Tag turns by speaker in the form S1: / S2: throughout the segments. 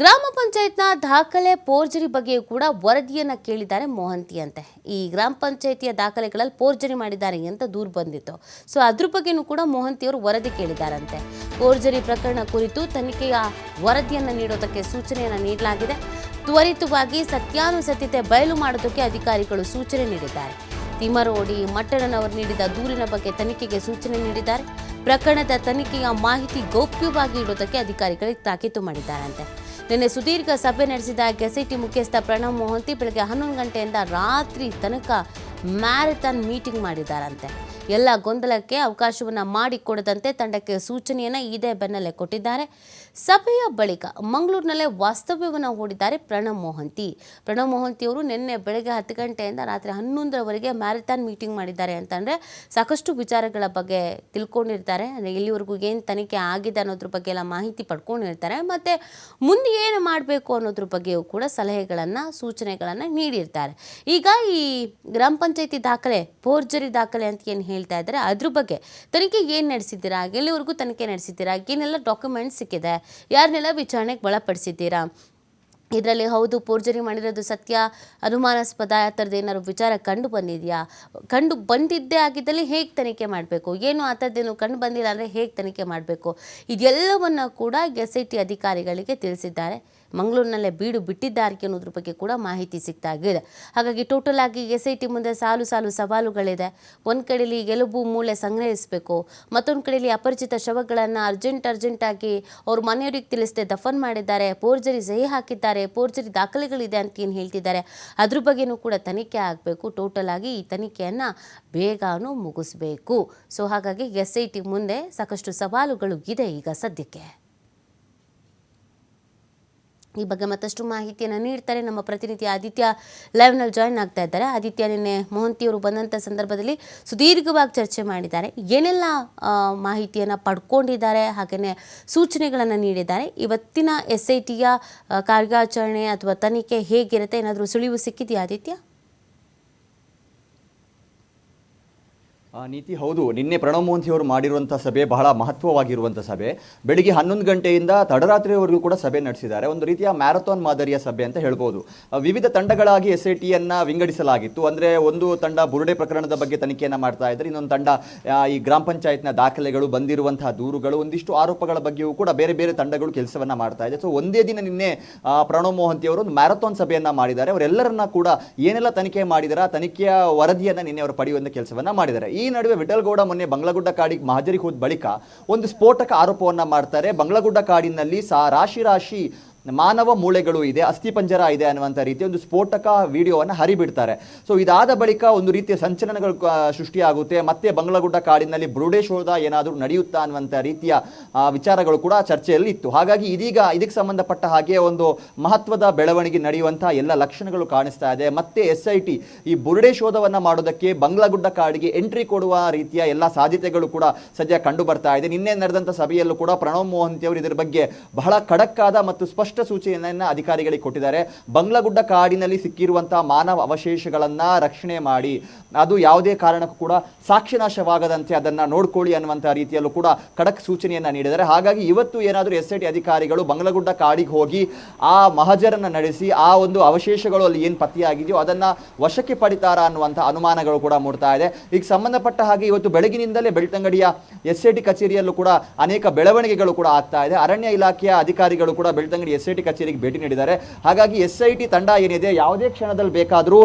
S1: ಗ್ರಾಮ ಪಂಚಾಯತ್ನ ದಾಖಲೆ ಪೋರ್ಜರಿ ಬಗ್ಗೆಯೂ ಕೂಡ ವರದಿಯನ್ನ ಕೇಳಿದ್ದಾರೆ ಮೋಹಂತಿ ಅಂತೆ. ಈ ಗ್ರಾಮ ಪಂಚಾಯತಿಯ ದಾಖಲೆಗಳಲ್ಲಿ ಪೋರ್ಜರಿ ಮಾಡಿದ್ದಾರೆ ಅಂತ ದೂರು ಬಂದಿತ್ತು. ಸೊ ಅದ್ರ ಬಗ್ಗೆನೂ ಕೂಡ ಮೋಹಂತಿಯವರು ವರದಿ ಕೇಳಿದ್ದಾರಂತೆ. ಪೋರ್ಜರಿ ಪ್ರಕರಣ ಕುರಿತು ತನಿಖೆಯ ವರದಿಯನ್ನ ನೀಡೋದಕ್ಕೆ ಸೂಚನೆಯನ್ನ ನೀಡಲಾಗಿದೆ. ತ್ವರಿತವಾಗಿ ಸತ್ಯಾನುಸತ್ಯತೆ ಬಯಲು ಮಾಡೋದಕ್ಕೆ ಅಧಿಕಾರಿಗಳು ಸೂಚನೆ ನೀಡಿದ್ದಾರೆ. ತಿಮರೋಡಿ ಮಟ್ಟಣ್ಣನವರು ನೀಡಿದ ದೂರಿನ ಬಗ್ಗೆ ತನಿಖೆಗೆ ಸೂಚನೆ ನೀಡಿದ್ದಾರೆ. ಪ್ರಕರಣದ ತನಿಖೆಯ ಮಾಹಿತಿ ಗೌಪ್ಯವಾಗಿ ಇಡುವುದಕ್ಕೆ ಅಧಿಕಾರಿಗಳಿಗೆ ತಾಕೀತು ಮಾಡಿದ್ದಾರಂತೆ. ನಿನ್ನೆ ಸುದೀರ್ಘ ಸಭೆ ನಡೆಸಿದ ಕೆಸಿಟಿ ಮುಖ್ಯಸ್ಥ ಪ್ರಣವ್ ಮೋಹಂತಿ ಬೆಳಗ್ಗೆ ಹನ್ನೊಂದು ಗಂಟೆಯಿಂದ ರಾತ್ರಿ ತನಕ ಮ್ಯಾರಥಾನ್ ಮೀಟಿಂಗ್ ಮಾಡಿದ್ದಾರಂತೆ. ಎಲ್ಲ ಗೊಂದಲಕ್ಕೆ ಅವಕಾಶವನ್ನು ಮಾಡಿಕೊಡದಂತೆ ತಂಡಕ್ಕೆ ಸೂಚನೆಯನ್ನು ಇದೇ ಬೆನ್ನಲ್ಲೇ ಕೊಟ್ಟಿದ್ದಾರೆ. ಸಭೆಯ ಬಳಿಕ ಮಂಗಳೂರಿನಲ್ಲೇ ವಾಸ್ತವ್ಯವನ್ನು ಹೂಡಿದ್ದಾರೆ ಪ್ರಣವ್ ಮೋಹಂತಿ. ಪ್ರಣವ್ ಮೋಹಂತಿ ಅವರು ನಿನ್ನೆ ಬೆಳಗ್ಗೆ ಹತ್ತು ಗಂಟೆಯಿಂದ ರಾತ್ರಿ ಹನ್ನೊಂದರವರೆಗೆ ಮ್ಯಾರಥಾನ್ ಮೀಟಿಂಗ್ ಮಾಡಿದ್ದಾರೆ ಅಂತಂದರೆ ಸಾಕಷ್ಟು ವಿಚಾರಗಳ ಬಗ್ಗೆ ತಿಳ್ಕೊಂಡಿರ್ತಾರೆ. ಅಂದರೆ ಇಲ್ಲಿವರೆಗೂ ಏನು ತನಿಖೆ ಆಗಿದೆ ಅನ್ನೋದ್ರ ಬಗ್ಗೆ ಎಲ್ಲ ಮಾಹಿತಿ ಪಡ್ಕೊಂಡಿರ್ತಾರೆ ಮತ್ತು ಮುಂದೆ ಏನು ಮಾಡಬೇಕು ಅನ್ನೋದ್ರ ಬಗ್ಗೆಯೂ ಕೂಡ ಸಲಹೆಗಳನ್ನು, ಸೂಚನೆಗಳನ್ನು ನೀಡಿರ್ತಾರೆ. ಈಗ ಈ ಗ್ರಾಮ ಪಂಚಾಯತಿ ದಾಖಲೆ, ಫೋರ್ಜರಿ ದಾಖಲೆ ಅಂತ ಏನು ಹೇಳ್ತಾ ಇದ್ದಾರೆ, ಅದ್ರ ಬಗ್ಗೆ ತನಿಖೆ ಏನು ನಡೆಸಿದ್ದೀರಾ, ಎಲ್ಲಿವರೆಗೂ ತನಿಖೆ ನಡೆಸಿದ್ದೀರಾ, ಏನೆಲ್ಲ ಡಾಕ್ಯುಮೆಂಟ್ಸ್ ಸಿಕ್ಕಿದೆ ಯಾರನ್ನೆಲ್ಲ ವಿಚಾರಣೆಗೆ ಒಳಪಡಿಸಿದ್ದೀರಾ? ಇದರಲ್ಲಿ ಹೌದು, ಪೋರ್ಜರಿ ಮಾಡಿರೋದು ಸತ್ಯ. ಅನುಮಾನಾಸ್ಪದ, ಆ ಥರದ್ದು ಏನಾದ್ರು ವಿಚಾರ ಕಂಡು ಬಂದಿದೆಯಾ? ಕಂಡು ಬಂದಿದ್ದೇ ಆಗಿದ್ದಲ್ಲಿ ಹೇಗೆ ತನಿಖೆ ಮಾಡಬೇಕು? ಏನು ಆ ಥರದ್ದೇನು ಕಂಡು ಬಂದಿಲ್ಲ ಅಂದರೆ ಹೇಗೆ ತನಿಖೆ ಮಾಡಬೇಕು? ಇದೆಲ್ಲವನ್ನು ಕೂಡ ಎಸ್ ಐ ಟಿ ಅಧಿಕಾರಿಗಳಿಗೆ ತಿಳಿಸಿದ್ದಾರೆ. ಮಂಗಳೂರಿನಲ್ಲೇ ಬೀಡು ಬಿಟ್ಟಿದ್ದಾರೆ ಅನ್ನೋದ್ರ ಬಗ್ಗೆ ಕೂಡ ಮಾಹಿತಿ ಸಿಗ್ತಾ ಇದೆ ಹಾಗಾಗಿ ಟೋಟಲ್ ಆಗಿ ಎಸ್ ಐ ಟಿ ಮುಂದೆ ಸಾಲು ಸಾಲು ಸವಾಲುಗಳಿದೆ. ಒಂದು ಕಡೆಯಲ್ಲಿ ಗೆಲುಬು ಮೂಳೆ ಸಂಗ್ರಹಿಸಬೇಕು. ಮತ್ತೊಂದು ಕಡೆಯಲ್ಲಿ ಅಪರಿಚಿತ ಶವಗಳನ್ನು ಅರ್ಜೆಂಟ್ ಅರ್ಜೆಂಟಾಗಿ ಅವ್ರ ಮನೆಯವರಿಗೆ ತಿಳಿಸದೆ ದಫನ್ ಮಾಡಿದ್ದಾರೆ. ಪೋರ್ಜರಿ ಸಹಿ ಹಾಕಿದ್ದಾರೆ. ಪೋರ್ಜರಿ ದಾಖಲೆಗಳಿದೆ ಅಂತ ಏನು ಹೇಳ್ತಿದ್ದಾರೆ. ಅದ್ರ ಬಗ್ಗೆನೂ ಕೂಡ ತನಿಖೆ ಆಗಬೇಕು. ಟೋಟಲ್ ಆಗಿ ಈ ತನಿಖೆಯನ್ನು ಬೇಗನೂ ಮುಗಿಸ್ಬೇಕು. ಸೊ ಹಾಗಾಗಿ ಎಸ್ ಐ ಟಿ ಮುಂದೆ ಸಾಕಷ್ಟು ಸವಾಲುಗಳು ಇದೆ ಈಗ ಸದ್ಯಕ್ಕೆ. ಈ ಬಗ್ಗೆ ಮತ್ತಷ್ಟು ಮಾಹಿತಿಯನ್ನು ನೀಡ್ತಾರೆ. ನಮ್ಮ ಪ್ರತಿನಿಧಿ ಆದಿತ್ಯ ಲೈವ್ನಲ್ಲಿ ಜಾಯ್ನ್ ಆಗ್ತಾ ಇದ್ದಾರೆ. ಆದಿತ್ಯ ನಿನ್ನೆ ಮೋಹಂತಿಯವರು ಬಂದಂಥ ಸಂದರ್ಭದಲ್ಲಿ ಸುದೀರ್ಘವಾಗಿ ಚರ್ಚೆ ಮಾಡಿದ್ದಾರೆ. ಏನೆಲ್ಲ ಮಾಹಿತಿಯನ್ನು ಪಡ್ಕೊಂಡಿದ್ದಾರೆ ಹಾಗೆಯೇ ಸೂಚನೆಗಳನ್ನು ನೀಡಿದ್ದಾರೆ. ಇವತ್ತಿನ ಎಸ್ ಐ ಟಿಯ ಕಾರ್ಯಾಚರಣೆ ಅಥವಾ ತನಿಖೆ ಹೇಗಿರುತ್ತೆ? ಏನಾದರೂ ಸುಳಿವು ಸಿಕ್ಕಿದೆಯಾ ಆದಿತ್ಯ?
S2: ನೀತಿ ಹೌದು. ನಿನ್ನೆ ಪ್ರಣವ್ ಮೋಹಂತಿ ಅವರು ಮಾಡಿರುವಂಥ ಸಭೆ ಬಹಳ ಮಹತ್ವವಾಗಿರುವಂಥ ಸಭೆ. ಬೆಳಿಗ್ಗೆ ಹನ್ನೊಂದು ಗಂಟೆಯಿಂದ ತಡರಾತ್ರಿಯವರೆಗೂ ಕೂಡ ಸಭೆ ನಡೆಸಿದ್ದಾರೆ. ಒಂದು ರೀತಿಯ ಮ್ಯಾರಥಾನ್ ಮಾದರಿಯ ಸಭೆ ಅಂತ ಹೇಳ್ಬೋದು. ವಿವಿಧ ತಂಡಗಳಾಗಿ ಎಸ್ ಐ ಟಿಯನ್ನು ವಿಂಗಡಿಸಲಾಗಿತ್ತು. ಅಂದರೆ ಒಂದು ತಂಡ ಬುರುಡೆ ಪ್ರಕರಣದ ಬಗ್ಗೆ ತನಿಖೆಯನ್ನು ಮಾಡ್ತಾ ಇದ್ದರೆ, ಇನ್ನೊಂದು ತಂಡ ಈ ಗ್ರಾಮ ಪಂಚಾಯತ್ನ ದಾಖಲೆಗಳು, ಬಂದಿರುವಂತಹ ದೂರುಗಳು, ಒಂದಿಷ್ಟು ಆರೋಪಗಳ ಬಗ್ಗೆಯೂ ಕೂಡ ಬೇರೆ ಬೇರೆ ತಂಡಗಳು ಕೆಲಸವನ್ನು ಮಾಡ್ತಾ ಇದೆ. ಸೊ ಒಂದೇ ದಿನ ನಿನ್ನೆ ಪ್ರಣವ್ ಮೋಹಂತಿ ಅವರು ಒಂದು ಮ್ಯಾರಥಾನ್ ಸಭೆಯನ್ನು ಮಾಡಿದ್ದಾರೆ. ಅವರೆಲ್ಲರನ್ನ ಕೂಡ ಏನೆಲ್ಲ ತನಿಖೆ ಮಾಡಿದಾರೆ, ಆ ತನಿಖೆಯ ವರದಿಯನ್ನು ನಿನ್ನೆ ಅವರು ಪಡೆಯುವಂತ ಕೆಲಸವನ್ನು ಮಾಡಿದ್ದಾರೆ. ಈ ನಡುವೆ ವಿಠಲ್ಗೌಡ ಮೊನ್ನೆ ಬಂಗ್ಲಗುಡ್ಡ ಕಾಡಿಗೆ ಮಹಾಜರಿಗೆ ಹೋದ ಬಳಿಕ ಒಂದು ಸ್ಫೋಟಕ ಆರೋಪವನ್ನು ಮಾಡ್ತಾರೆ. ಬಂಗ್ಲಗುಡ್ಡ ಕಾಡಿನಲ್ಲಿ ಸಾ ರಾಶಿ ರಾಶಿ ಮಾನವ ಮೂಳೆಗಳು ಇದೆ ಅಸ್ಥಿಪಂಜರ ಇದೆ ಅನ್ನುವಂಥ ರೀತಿ ಒಂದು ಸ್ಫೋಟಕ ವಿಡಿಯೋವನ್ನು ಹರಿಬಿಡ್ತಾರೆ. ಸೊ ಇದಾದ ಬಳಿಕ ಒಂದು ರೀತಿಯ ಸಂಚಲನಗಳು ಸೃಷ್ಟಿಯಾಗುತ್ತೆ. ಮತ್ತೆ ಬಂಗ್ಲಗುಡ್ಡ ಕಾಡಿನಲ್ಲಿ ಬ್ರೂಡೇಶೋಧ ಏನಾದರೂ ನಡೆಯುತ್ತಾ ಅನ್ನುವಂಥ ರೀತಿಯ ವಿಚಾರಗಳು ಕೂಡ ಚರ್ಚೆಯಲ್ಲಿ ಇತ್ತು. ಹಾಗಾಗಿ ಇದೀಗ ಇದಕ್ಕೆ ಸಂಬಂಧಪಟ್ಟ ಹಾಗೆ ಒಂದು ಮಹತ್ವದ ಬೆಳವಣಿಗೆ ನಡೆಯುವಂಥ ಎಲ್ಲ ಲಕ್ಷಣಗಳು ಕಾಣಿಸ್ತಾ ಇದೆ. ಮತ್ತೆ ಎಸ್ ಐ ಟಿ ಈ ಬುರುಡೆ ಶೋಧವನ್ನು ಮಾಡೋದಕ್ಕೆ ಬಂಗ್ಲಗುಡ್ಡ ಕಾಡಿಗೆ ಎಂಟ್ರಿ ಕೊಡುವ ರೀತಿಯ ಎಲ್ಲ ಸಾಧ್ಯತೆಗಳು ಕೂಡ ಸದ್ಯ ಕಂಡು ಬರ್ತಾ ಇದೆ. ನಿನ್ನೆ ನಡೆದಂಥ ಸಭೆಯಲ್ಲೂ ಕೂಡ ಪ್ರಣವ್ ಮೋಹಂತಿ ಅವರು ಇದರ ಬಗ್ಗೆ ಬಹಳ ಖಡಕ್ಕಾದ ಮತ್ತು ಸ್ಪಷ್ಟ ಸೂಚನೆಯನ್ನ ಅಧಿಕಾರಿಗಳಿಗೆ ಕೊಟ್ಟಿದ್ದಾರೆ. ಬಂಗ್ಲಗುಡ್ಡ ಕಾಡಿನಲ್ಲಿ ಸಿಕ್ಕಿರುವಂತಹ ಮಾನವ ಅವಶೇಷಗಳನ್ನ ರಕ್ಷಣೆ ಮಾಡಿ, ಅದು ಯಾವುದೇ ಕಾರಣಕ್ಕೂ ಕೂಡ ಸಾಕ್ಷಿನಾಶವಾಗದಂತೆ ಅದನ್ನ ನೋಡ್ಕೊಳ್ಳಿ ಅನ್ನುವಂತಹ ರೀತಿಯಲ್ಲೂ ಕೂಡ ಖಡಕ್ ಸೂಚನೆಯನ್ನ ನೀಡಿದ್ದಾರೆ. ಹಾಗಾಗಿ ಇವತ್ತು ಏನಾದರೂ ಎಸ್ ಐ ಅಧಿಕಾರಿಗಳು ಬಂಗ್ಲಗುಡ್ಡ ಕಾಡಿಗೆ ಹೋಗಿ ಆ ಮಹಜರನ್ನ ನಡೆಸಿ, ಆ ಒಂದು ಅವಶೇಷಗಳು ಅಲ್ಲಿ ಏನು ಪತ್ತೆಯಾಗಿದೆಯೋ ಅದನ್ನ ವಶಕ್ಕೆ ಪಡಿತಾರ ಅನ್ನುವಂಥ ಅನುಮಾನಗಳು ಕೂಡ ಮೂಡ್ತಾ ಇದೆ. ಈಗ ಸಂಬಂಧಪಟ್ಟ ಹಾಗೆ ಇವತ್ತು ಬೆಳಗಿನಿಂದಲೇ ಬೆಳ್ತಂಗಡಿಯ ಎಸ್ ಐ ಟಿ ಕಚೇರಿಯಲ್ಲೂ ಕೂಡ ಅನೇಕ ಬೆಳವಣಿಗೆಗಳು ಕೂಡ ಆಗ್ತಾ ಇದೆ. ಅರಣ್ಯ ಇಲಾಖೆಯ ಅಧಿಕಾರಿಗಳು ಕೂಡ ಬೆಳ್ತಂಗಡಿ ಎಸ್ ಐ ಟಿ ಕಚೇರಿಗೆ ಭೇಟಿ ನೀಡಿದ್ದಾರೆ. ಹಾಗಾಗಿ ಎಸ್ ಐ ಟಿ ತಂಡ ಏನಿದೆ, ಯಾವುದೇ ಕ್ಷಣದಲ್ಲಿ ಬೇಕಾದರೂ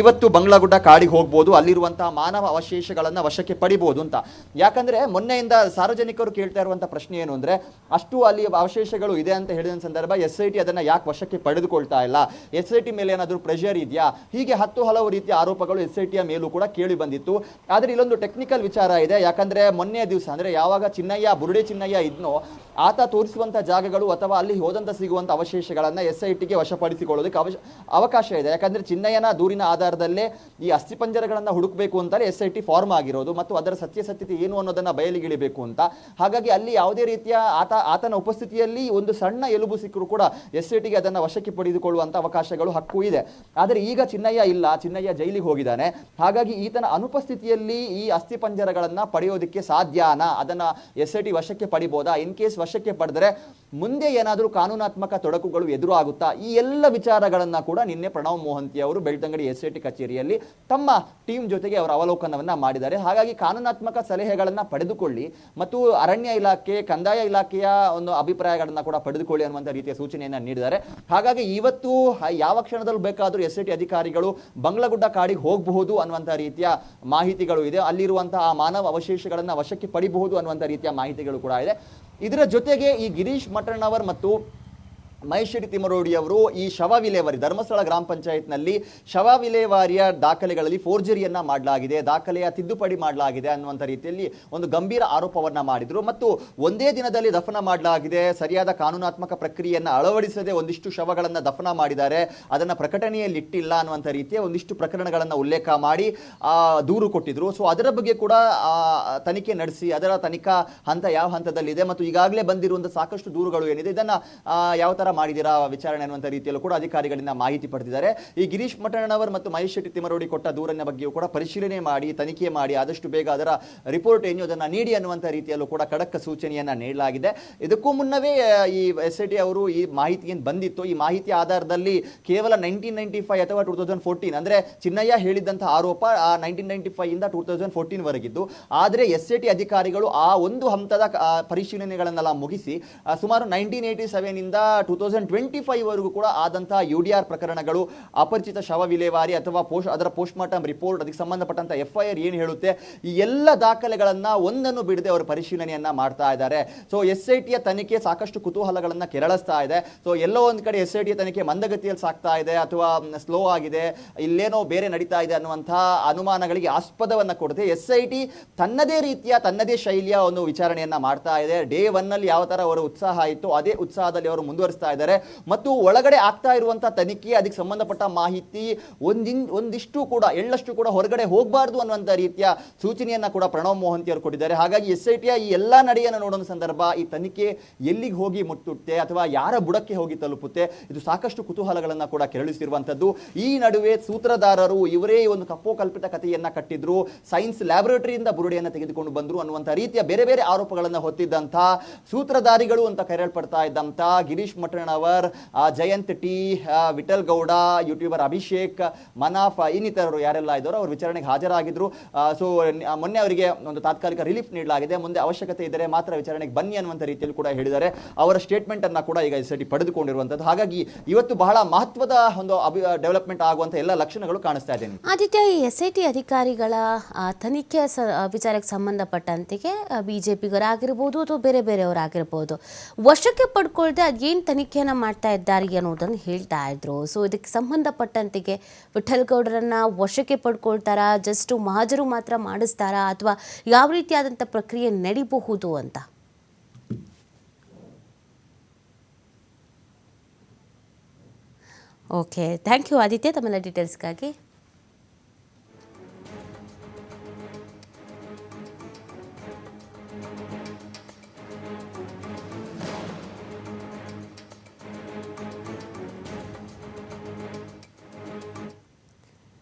S2: ಇವತ್ತು ಬಂಗ್ಲಾಗುಡ್ಡ ಕಾಡಿಗೆ ಹೋಗ್ಬೋದು, ಅಲ್ಲಿರುವಂತಹ ಮಾನವ ಅವಶೇಷಗಳನ್ನು ವಶಕ್ಕೆ ಪಡಿಬೋದು ಅಂತ. ಯಾಕಂದ್ರೆ ಮೊನ್ನೆಯಿಂದ ಸಾರ್ವಜನಿಕರು ಕೇಳ್ತಾ ಇರುವಂತಹ ಪ್ರಶ್ನೆ ಏನು ಅಂದ್ರೆ, ಅಷ್ಟು ಅಲ್ಲಿ ಅವಶೇಷಗಳು ಇದೆ ಅಂತ ಹೇಳಿದ ಸಂದರ್ಭ ಎಸ್ ಐ ಟಿ ಅದನ್ನ ಯಾಕೆ ವಶಕ್ಕೆ ಪಡೆದುಕೊಳ್ತಾ ಇಲ್ಲ? ಎಸ್ ಐ ಟಿ ಮೇಲೆ ಏನಾದರೂ ಪ್ರೆಷರ್ ಇದೆಯಾ? ಹೀಗೆ ಹತ್ತು ಹಲವು ರೀತಿಯ ಆರೋಪಗಳು ಎಸ್ ಐ ಟಿಯ ಮೇಲೂ ಕೂಡ ಕೇಳಿ ಬಂದಿತ್ತು. ಆದರೆ ಇಲ್ಲೊಂದು ಟೆಕ್ನಿಕಲ್ ವಿಚಾರ ಇದೆ. ಯಾಕಂದ್ರೆ ಮೊನ್ನೆ ದಿವಸ ಅಂದ್ರೆ ಯಾವಾಗ ಚಿನ್ನಯ್ಯ, ಬುರುಡೆ ಚಿನ್ನಯ್ಯ ಇದ್ನೋ, ಆತ ತೋರಿಸುವಂತ ಜಾಗಗಳು ಅಥವಾ ಅಲ್ಲಿ ಹೋದಂತ ಸಿಗುವಂತ ಅವಶೇಷಗಳನ್ನು ಎಸ್ ಐ ಟಿಗೆ ವಶಪಡಿಸಿಕೊಳ್ಳೋದಕ್ಕೆ ಅವಶ, ಅವಕಾಶ ಇದೆ. ಯಾಕಂದ್ರೆ ಚಿನ್ನಯ್ಯನ ದೂರಿನ ಆಧಾರದಲ್ಲೇ ಈ ಅಸ್ಥಿಪಂಜರಗಳನ್ನ ಹುಡುಕಬೇಕು ಅಂತಲೇ ಎಸ್ ಐ ಟಿ ಫಾರ್ಮ್ ಆಗಿರೋದು ಮತ್ತು ಅದರ ಸತ್ಯಾಸತ್ಯತೆ ಏನು ಅನ್ನೋದನ್ನ ಬಯಲಿಗಿಳಿಬೇಕು ಅಂತ. ಹಾಗಾಗಿ ಅಲ್ಲಿ ಯಾವುದೇ ರೀತಿಯ ಆತ, ಆತನ ಉಪಸ್ಥಿತಿಯಲ್ಲಿ ಒಂದು ಸಣ್ಣ ಎಲುಬು ಸಿಕ್ಕರೂ ಕೂಡ ಎಸ್ ಐ ಟಿಗೆ ಅದನ್ನ ವಶಕ್ಕೆ ಪಡೆದುಕೊಳ್ಳುವಂಥ ಅವಕಾಶಗಳು ಹಕ್ಕು ಇದೆ. ಆದರೆ ಈಗ ಚಿನ್ನಯ್ಯ ಇಲ್ಲ. ಚಿನ್ನಯ್ಯ ಜೈಲಿಗೆ ಹೋಗಿದ್ದಾನೆ. ಹಾಗಾಗಿ ಈತನ ಅನುಪಸ್ಥಿತಿಯಲ್ಲಿ ಈ ಅಸ್ಥಿಪಂಜರಗಳನ್ನ ಪಡೆಯೋದಕ್ಕೆ ಸಾಧ್ಯನಾ? ಅದನ್ನ ಎಸ್ ಐ ಟಿ ವಶಕ್ಕೆ ಪಡಿಬೋದಾ? ಇನ್ ಕೇಸ್ ವಶಕ್ಕೆ ಪಡೆದರೆ ಮುಂದೆ ಏನಾದರೂ ಕಾನೂನಾ ಕಾನೂನಾತ್ಮಕ ತೊಡಕುಗಳು ಎದುರಾಗುತ್ತಾ ಈ ಎಲ್ಲ ವಿಚಾರಗಳನ್ನು ಕೂಡ ನಿನ್ನೆ ಪ್ರಣವ್ ಮೋಹಂತಿ ಅವರು ಬೆಳ್ತಂಗಡಿ ಎಸ್ ಕಚೇರಿಯಲ್ಲಿ ತಮ್ಮ ಟೀಮ್ ಜೊತೆಗೆ ಅವರ ಅವಲೋಕನವನ್ನು ಮಾಡಿದ್ದಾರೆ ಹಾಗಾಗಿ ಕಾನೂನಾತ್ಮಕ ಸಲಹೆಗಳನ್ನು ಪಡೆದುಕೊಳ್ಳಿ ಮತ್ತು ಅರಣ್ಯ ಇಲಾಖೆ ಕಂದಾಯ ಇಲಾಖೆಯ ಒಂದು ಅಭಿಪ್ರಾಯಗಳನ್ನು ಕೂಡ ಪಡೆದುಕೊಳ್ಳಿ ಅನ್ನುವಂಥ ರೀತಿಯ ಸೂಚನೆಯನ್ನು ನೀಡಿದ್ದಾರೆ ಹಾಗಾಗಿ ಇವತ್ತು ಯಾವ ಕ್ಷಣದಲ್ಲಿ ಬೇಕಾದರೂ ಎಸ್ ಅಧಿಕಾರಿಗಳು ಬಂಗ್ಲಗುಡ್ಡ ಕಾಡಿಗೆ ಹೋಗಬಹುದು ಅನ್ನುವಂಥ ರೀತಿಯ ಮಾಹಿತಿಗಳು ಇದೆ ಅಲ್ಲಿರುವಂತಹ ಮಾನವ ಅವಶೇಷಗಳನ್ನು ವಶಕ್ಕೆ ಪಡಿಬಹುದು ಅನ್ನುವಂಥ ರೀತಿಯ ಮಾಹಿತಿಗಳು ಕೂಡ ಇದೆ ಇದರ ಜೊತೆಗೆ ಈ ಗಿರೀಶ್ ಮಠಣ್ಣವರ್ ಮತ್ತು ಮಹೇಶ್ವರಿ ತಿಮರೋಡಿ ಅವರು ಈ ಶವ ವಿಲೇವಾರಿ ಧರ್ಮಸ್ಥಳ ಗ್ರಾಮ ಪಂಚಾಯತ್ನಲ್ಲಿ ಶವ ವಿಲೇವಾರಿಯ ದಾಖಲೆಗಳಲ್ಲಿ ಫೋರ್ಜರಿಯನ್ನ ಮಾಡಲಾಗಿದೆ, ದಾಖಲೆಯ ತಿದ್ದುಪಡಿ ಮಾಡಲಾಗಿದೆ ಅನ್ನುವಂಥ ರೀತಿಯಲ್ಲಿ ಒಂದು ಗಂಭೀರ ಆರೋಪವನ್ನು ಮಾಡಿದರು. ಮತ್ತು ಒಂದೇ ದಿನದಲ್ಲಿ ದಫನ ಮಾಡಲಾಗಿದೆ, ಸರಿಯಾದ ಕಾನೂನಾತ್ಮಕ ಪ್ರಕ್ರಿಯೆಯನ್ನು ಅಳವಡಿಸದೆ ಒಂದಿಷ್ಟು ಶವಗಳನ್ನು ದಫನ ಮಾಡಿದ್ದಾರೆ, ಅದನ್ನು ಪ್ರಕಟಣೆಯಲ್ಲಿ ಇಟ್ಟಿಲ್ಲ ಅನ್ನುವಂಥ ರೀತಿಯ ಒಂದಿಷ್ಟು ಪ್ರಕರಣಗಳನ್ನು ಉಲ್ಲೇಖ ಮಾಡಿ ದೂರು ಕೊಟ್ಟಿದ್ರು. ಸೊ ಅದರ ಬಗ್ಗೆ ಕೂಡ ತನಿಖೆ ನಡೆಸಿ, ಅದರ ತನಿಖಾ ಹಂತ ಯಾವ ಹಂತದಲ್ಲಿದೆ, ಮತ್ತು ಈಗಾಗಲೇ ಬಂದಿರುವಂಥ ಸಾಕಷ್ಟು ದೂರುಗಳು ಏನಿದೆ, ಇದನ್ನು ಯಾವ ತರ ಮಾಡಿದ್ದೀರಾ ವಿಚಾರಣೆ ಅನ್ನುವಂಥ ರೀತಿಯಲ್ಲೂ ಕೂಡ ಅಧಿಕಾರಿಗಳಿಂದ ಮಾಹಿತಿ ಪಡೆದಿದ್ದಾರೆ. ಈ ಗಿರೀಶ್ ಮಠಣ್ಣವರ್ ಮತ್ತು ಮಹೇಶ್ ಶೆಟ್ಟಿ ತಿಮರೋಡಿ ಕೊಟ್ಟ ದೂರನ್ನ ಬಗ್ಗೆಯೂ ಕೂಡ ಪರಿಶೀಲನೆ ಮಾಡಿ, ತನಿಖೆ ಮಾಡಿ, ಆದಷ್ಟು ಬೇಗ ಅದರ ರಿಪೋರ್ಟ್ ಏನು ಅದನ್ನ ನೀಡಿ ಅನ್ನುವಂಥ ರೀತಿಯಲ್ಲೂ ಕೂಡ ಖಡಕ್ ಸೂಚನೆಯನ್ನ ನೀಡಲಾಗಿದೆ. ಇದಕ್ಕೂ ಮುನ್ನವೇ ಈ ಎಸ್ ಐ ಟಿ ಅವರು ಈ ಮಾಹಿತಿ ಏನು ಬಂದಿತ್ತು, ಈ ಮಾಹಿತಿ ಆಧಾರದಲ್ಲಿ ಕೇವಲ ನೈನ್ಟೀನ್ ನೈನ್ಟಿ ಫೈವ್ ಅಥವಾ ಟೂ ತೌಸಂಡ್ ಫೋರ್ಟೀನ್ ಅಂದ್ರೆ ಚಿನ್ನಯ್ಯ ಹೇಳಿದ್ದಂಥ ಆರೋಪ, ಆ ನೈನ್ಟೀನ್ ನೈನ್ಟಿ ಫೈವ್ ಇಂದ ಟೂ ತೌಸಂಡ್ ಫೋರ್ಟೀನ್ ವರೆಗಿದ್ದು. ಆದರೆ ಎಸ್ ಐ ಟಿ ಅಧಿಕಾರಿಗಳು ಆ ಒಂದು ಹಂತದ ಪರಿಶೀಲನೆಗಳನ್ನೆಲ್ಲ ಮುಗಿಸಿ ಸುಮಾರು ನೈನ್ಟೀನ್ ಏಯ್ಟಿ ಸೆವೆನ್ ಇಂದ ಟೂ ತೌಸಂಡ್ ಟ್ವೆಂಟಿ ಫೈವ್ ವರೆಗೂ ಕೂಡ ಆದಂತಹ ಯು ಡಿ ಆರ್ ಪ್ರಕರಣಗಳು ಅಪರಿಚಿತ ಶವ ವಿಲೇವಾರಿ ಅಥವಾ ಪೋಸ್ಟ್ ಅದರ ಪೋಸ್ಟ್ ಮಾರ್ಟಮ್ ರಿಪೋರ್ಟ್ ಅದಕ್ಕೆ ಸಂಬಂಧಪಟ್ಟಂತ ಎಫ್ ಐ ಆರ್ ಏನು ಹೇಳುತ್ತೆ, ಈ ಎಲ್ಲ ದಾಖಲೆಗಳನ್ನ ಒಂದನ್ನು ಬಿಡದೆ ಅವರು ಪರಿಶೀಲನೆಯನ್ನ ಮಾಡ್ತಾ ಇದ್ದಾರೆ. ಸೊ ಎಸ್ ಐ ಟಿಯ ತನಿಖೆ ಸಾಕಷ್ಟು ಕುತೂಹಲಗಳನ್ನ ಕೆರಳಿಸ್ತಾ ಇದೆ. ಸೊ ಎಲ್ಲೋ ಒಂದು ಕಡೆ ಎಸ್ ಐ ಟಿಯ ತನಿಖೆ ಮಂದಗತಿಯಲ್ಲಿ ಸಾಗ್ತಾ ಇದೆ ಅಥವಾ ಸ್ಲೋ ಆಗಿದೆ, ಇಲ್ಲೇನೋ ಬೇರೆ ನಡೀತಾ ಇದೆ ಅನ್ನುವಂಥ ಅನುಮಾನಗಳಿಗೆ ಆಸ್ಪದವನ್ನ ಕೊಡದೆ ಎಸ್ ಐ ಟಿ ತನ್ನದೇ ರೀತಿಯ, ತನ್ನದೇ ಶೈಲಿಯ ಒಂದು ವಿಚಾರಣೆಯನ್ನ ಮಾಡ್ತಾ ಇದೆ. ಡೇ ಒನ್ನಲ್ಲಿ ಯಾವ ಥರ ಅವರ ಉತ್ಸಾಹ ಇತ್ತು, ಅದೇ ಉತ್ಸಾಹದಲ್ಲಿ ಅವರು ಮುಂದುವರಿಸ್ತಾ ಇದ್ದಾರೆ. ಮತ್ತು ಒಳಗಡೆ ಆಗ್ತಾ ಇರುವಂತಹ ತನಿಖೆ, ಅದಕ್ಕೆ ಸಂಬಂಧಪಟ್ಟ ಮಾಹಿತಿ, ಒಂದಿನ್, ಒಂದಿಷ್ಟು ಕೂಡ, ಎಳ್ಳಷ್ಟು ಕೂಡ ಹೊರಗಡೆ ಹೋಗಬಾರ್ದು ಅನ್ನುವಂಥ ರೀತಿಯ ಸೂಚನೆಯನ್ನ ಕೂಡ ಪ್ರಣವ್ ಮೋಹಂತಿ ಅವರು ಕೊಟ್ಟಿದ್ದಾರೆ. ಹಾಗಾಗಿ ಎಸ್ ಐ ಟಿಯ ಈ ಎಲ್ಲಾ ನಡೆಯನ್ನು ನೋಡೋ ಸಂದರ್ಭ, ಈ ತನಿಖೆ ಎಲ್ಲಿಗೆ ಹೋಗಿ ಮುಟ್ಟುತ್ತೆ ಅಥವಾ ಯಾರ ಬುಡಕ್ಕೆ ಹೋಗಿ ತಲುಪುತ್ತೆ, ಇದು ಸಾಕಷ್ಟು ಕುತೂಹಲಗಳನ್ನ ಕೂಡ ಕೆರಳಿಸಿರುವಂತದ್ದು ಈ ನಡುವೆ ಸೂತ್ರಧಾರರು ಇವರೇ ಒಂದು ಕಪ್ಪೋಕಲ್ಪಿತ ಕಥೆಯನ್ನ ಕಟ್ಟಿದ್ರು, ಸೈನ್ಸ್ ಲ್ಯಾಬೊರೇಟರಿಯಿಂದ ಬುರುಡೆಯನ್ನು ತೆಗೆದುಕೊಂಡು ಬಂದ್ರು ಅನ್ನುವಂಥ ರೀತಿಯ ಬೇರೆ ಬೇರೆ ಆರೋಪಗಳನ್ನ ಹೊತ್ತಿದ್ದಂಥ ಸೂತ್ರಧಾರಿಗಳು ಅಂತ ಕರೆಯಲ್ಪಡ್ತಾ ಇದ್ದಂಥ ಗಿರೀಶ್ ಮಠಣ್ಣವರ್ ಆ, ಜಯಂತ್ ಟಿ ವಿಠಲ್ ಗೌಡ ಯೂಟ್ಯೂಬರ್ ಅಭಿಷೇಕ್ ಮನಾಫ್ ಇನ್ನಿತರರು ಯಾರೆಲ್ಲ ಇದ್ದಾರೋ ಅವರು ವಿಚಾರಣೆಗೆ ಹಾಜರಾಗಿದ್ದರು ಸೊ ಮೊನ್ನೆ ಅವರಿಗೆ ಒಂದು ತಾತ್ಕಾಲಿಕ ರಿಲೀಫ್ ನೀಡಲಾಗಿದೆ. ಮುಂದೆ ಅವಶ್ಯಕತೆ ಇದ್ದರೆ ಮಾತ್ರ ವಿಚಾರಣೆಗೆ ಬನ್ನಿ ಅನ್ನುವಂಥ ರೀತಿಯಲ್ಲಿ ಕೂಡ ಹೇಳಿದ್ದಾರೆ. ಅವರ ಸ್ಟೇಟ್ಮೆಂಟ್ ಅನ್ನ ಕೂಡ ಈಗ ಸರಿ ಪಡೆದುಕೊಂಡಿರುವಂಥದ್ದು. ಹಾಗಾಗಿ ಇವತ್ತು ಬಹಳ ಮಹತ್ವದ ಒಂದು ಅಭಿ ಡೆವಲಪ್ಮೆಂಟ್ ಆಗುವಂಥ ಎಲ್ಲ ಲಕ್ಷಣಗಳು ಕಾಣಿಸ್ತಾ ಇದೆ
S1: ಆದಿತ್ಯ ಈ ಎಸ್ ಐ ಟಿ ಅಧಿಕಾರಿಗಳ ತನಿಖೆ ವಿಚಾರಕ್ಕೆ ಸಂಬಂಧಪಟ್ಟಂತೆ ಬಿ ಜೆ ಪಿಗರಾಗಿರ್ಬೋದು ಅಥವಾ ಬೇರೆ ಬೇರೆಯವರಾಗಿರ್ಬೋದು ವಶಕ್ಕೆ ಪಡ್ಕೊಳ್ದೆ ಅದೇನು ತನಿಖೆಯನ್ನು ಮಾಡ್ತಾ ಇದ್ದಾರೆ ಅನ್ನೋದನ್ನು ಹೇಳ್ತಾ ಇದ್ರು. ಸೊ ಇದಕ್ಕೆ ಸಂಬಂಧಪಟ್ಟಂತೆಗೆ ವಿಠಲ್ ಗೌಡರನ್ನ ವಶಕ್ಕೆ ಪಡ್ಕೊಳ್ತಾರಾ ಜಸ್ಟ್ ಮಹಾಜರು ಮಾತ್ರ ಮಾಡಿಸ್ತಾರಾ, ಅಥವಾ ಯಾವ ರೀತಿಯಾದಂಥ ಪ್ರಕ್ರಿಯೆ ನಡಿಬಹುದು ಅಂತ? ಓಕೆ ಥ್ಯಾಂಕ್ ಯು ಆದಿತ್ಯ, ತಮ್ಮೆಲ್ಲ ಡೀಟೇಲ್ಸ್ಗಾಗಿ